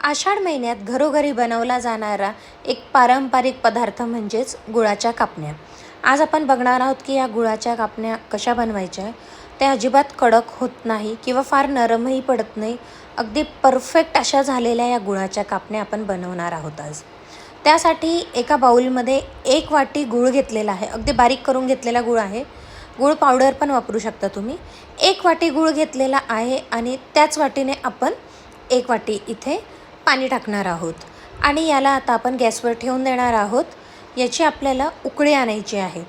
आषाढ महिन्यात घरोघरी बनवला जाणारा एक पारंपरिक पदार्थ म्हणजेच गुळाच्या कापण्या. आज आपण बघणार आहोत की या गुळाच्या कापण्या कशा बनवायच्या त्या अजिबात कडक होत नाही किंवा फार नरमही पडत नाही. अगदी परफेक्ट अशा झालेल्या या गुळाच्या कापण्या आपण बनवणार आहोत आज. त्यासाठी एका बाऊलमध्ये एक वाटी गूळ घेतलेला आहे. अगदी बारीक करून घेतलेला गूळ आहे. गूळ पावडर पण वापरू शकता तुम्ही. एक वाटी गूळ घेतलेला आहे आणि त्याच वाटीने आपण एक वाटी इथे पाणी टाकणार आहोत आणि याला आता आपण गॅसवर ठेवून देणार आहोत. याची आपल्याला उकळी आणायची आहे.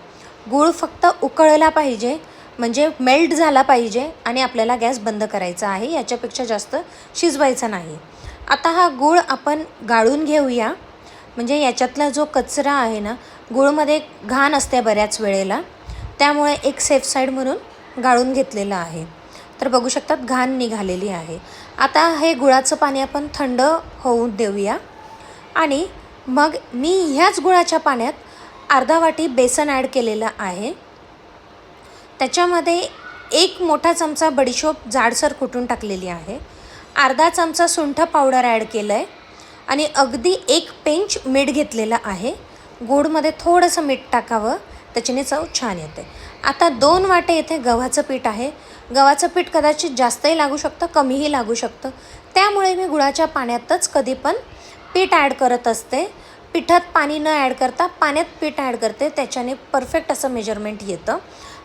गूळ फक्त उकळला पाहिजे म्हणजे मेल्ट झाला पाहिजे आणि आपल्याला गॅस बंद करायचा आहे. याच्यापेक्षा जास्त शिजवायचा नाही. आता हा गूळ आपण गाळून घेऊया. म्हणजे याच्यातला जो कचरा आहे ना गूळमध्ये घाण असते बऱ्याच वेळेला. त्यामुळे एक सेफ साईड म्हणून गाळून घेतलेलं आहे. तर बघू शकतात घाण निघालेली आहे. आता हे गुळाचं पाणी आपण थंड होऊ देऊया. आणि मग मी ह्याच गुळाच्या पाण्यात अर्धा वाटी बेसन ॲड केलेलं आहे. त्याच्यामध्ये एक मोठा चमचा बडीशोप जाडसर कुटून टाकलेली आहे. अर्धा चमचा सुंठ पावडर ॲड केलं आहे आणि अगदी एक पेंच मीठ घेतलेलं आहे. गोडमध्ये थोडंसं मीठ टाकावं. त्याच्याने चव छान येते. आता दोन वाटे इथे गव्हाचं पीठ आहे. गव्हाचं पीठ कदाचित जास्तही लागू शकतं कमीही लागू शकतं. त्यामुळे मी गुळाच्या पाण्यातच कधी पण पीठ ॲड करत असते. पिठात पाणी न ॲड करता पाण्यात पीठ ॲड करते. त्याच्याने परफेक्ट असं मेजरमेंट येतं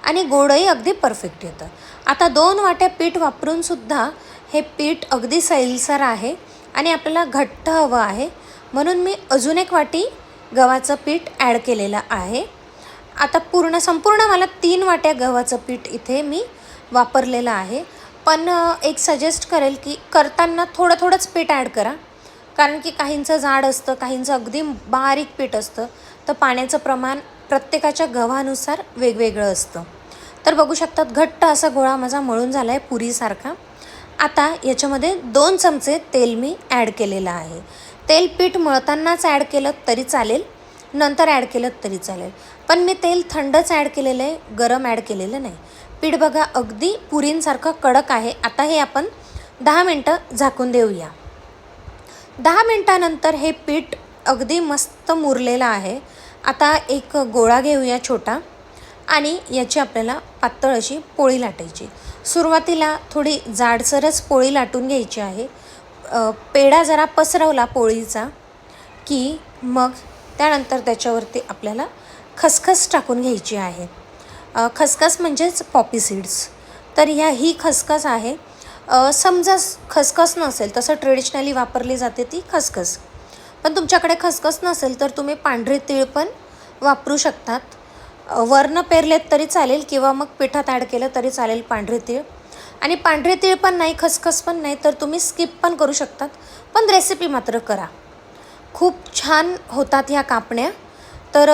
आणि गोडही अगदी परफेक्ट येतं. आता दोन वाट्या पीठ वापरूनसुद्धा हे पीठ अगदी सैलसर आहे आणि आपल्याला घट्ट हवं आहे. म्हणून मी अजून एक वाटी गव्हाचं पीठ ॲड केलेलं आहे. आता पूर्ण संपूर्ण मला तीन वाट्या गव्हाचं पीठ इथे मी वापरलेलं आहे. पण एक सजेस्ट करेल की करताना थोडं थोडंच पीठ ॲड करा. कारण की काहींचं जाड असतं काहींचं अगदी बारीक पीठ असतं. तर पाण्याचं प्रमाण प्रत्येकाच्या गव्हानुसार वेगवेगळं असतं. तर बघू शकतात घट्ट असा गोळा माझा मळून झाला आहे पुरीसारखा. आता याच्यामध्ये दोन चमचे तेल मी ॲड केलेलं आहे. तेल पीठ मळतानाच ॲड केलं तरी चालेल. नंतर ॲड केलं तरी चालेल. पण मी तेल थंडच ॲड केलेलं आहे गरम ॲड केलेलं नाही. पीठ बघा अगदी पुरींसारखं कडक आहे. आता हे आपण दहा मिनटं झाकून देऊया. दहा मिनटानंतर हे पीठ अगदी मस्त मुरलेलं आहे. आता एक गोळा घेऊया छोटा आणि याची आपल्याला पातळ अशी पोळी लाटायची. सुरुवातीला थोडी जाडसरच पोळी लाटून घ्यायची आहे. पेढा जरा पसरवला पोळीचा की मग त्यानंतर त्याच्यावरती आपल्याला खसखस टाकून घ्यायची आहे. खसखस म्हणजेच पॉपी सीड्स तर ह्या ही खसखस आहे. समजा खसखस नसेल तसं ट्रेडिशनली वापरली जाते ती खसखस. पण तुमच्याकडे खसखस नसेल तर तुम्ही पांढरे तीळ पण वापरू शकतात. वर्ण पेरलेत तरी चालेल किंवा मग पिठात ॲड केलं तरी चालेल पांढरे तीळ. आणि पांढरे तीळ पण नाही खसखस पण नाही तर तुम्ही स्किप पण करू शकतात. पण रेसिपी मात्र करा. खूप छान होतात ह्या कापण्या. तर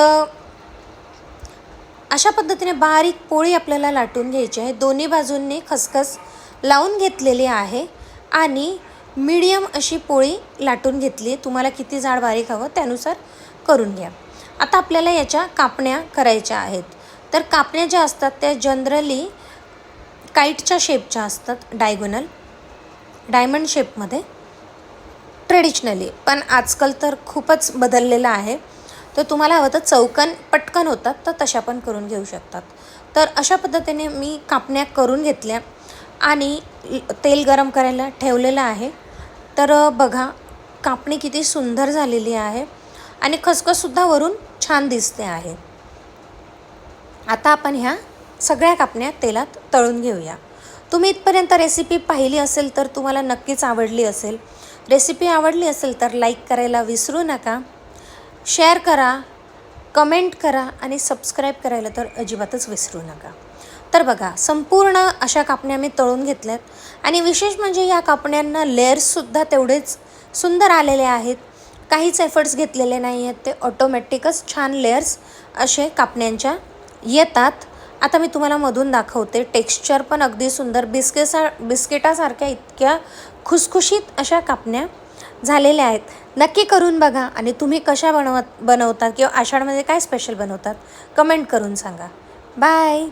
अशा पद्धतीने बारीक पोळी आपल्याला लाटून घ्यायची आहे. दोन्ही बाजूंनी खसखस लावून घेतलेली आहे आणि मीडियम अशी पोळी लाटून घेतली तुम्हाला किती जाड बारीक हवं त्यानुसार करून घ्या. आता आपल्याला याच्या कापण्या करायच्या आहेत. तर कापण्या ज्या असतात त्या जनरली काईटच्या शेपच्या असतात डायगोनल डायमंड शेपमध्ये. ट्रेडिशनली पण आजकाल तर खूपच बदललेलं आहे. तर तुम्हाला हवं तर चौकन पटकन होतात तर तशा पण करून घेऊ शकतात. तर अशा पद्धतीने मी कापण्या करून घेतल्या आणि तेल गरम करायला ठेवलेलं आहे. तर बघा कापणी किती सुंदर झालेली आहे आणि खसखससुद्धा वरून छान दिसते आहे. आता आपण ह्या सगळ्या कापण्या तेलात तळून घेऊया. तुम्ही इथपर्यंत रेसिपी पाहिली असेल तर तुम्हाला नक्कीच आवडली असेल. रेसिपी आवडली असेल तर लाईक करायला विसरू नका. शेअर करा कमेंट करा आणि सबस्क्राईब करायला तर अजिबातच विसरू नका. तर बघा संपूर्ण अशा कापण्या मी तळून घेतल्यात. आणि विशेष म्हणजे या कापण्यांना लेअर्ससुद्धा तेवढेच सुंदर आलेले आहेत. काहीच एफर्ट्स घेतलेले नाही आहेत ते ऑटोमॅटिकच छान लेअर्स असे कापण्यांच्या येतात. आता मी तुम्हाला मधून दाखवते. टेक्स्चर पण अगदी सुंदर. बिस्केसा बिस्किटासारख्या इतक्या खुसखुशीत अशा कापण्या झालेल्या आहेत. नक्की करून बघा आणि तुम्ही कशा बनवत बनवतात किंवा आषाढमध्ये काय स्पेशल बनवतात कमेंट करून सांगा. बाय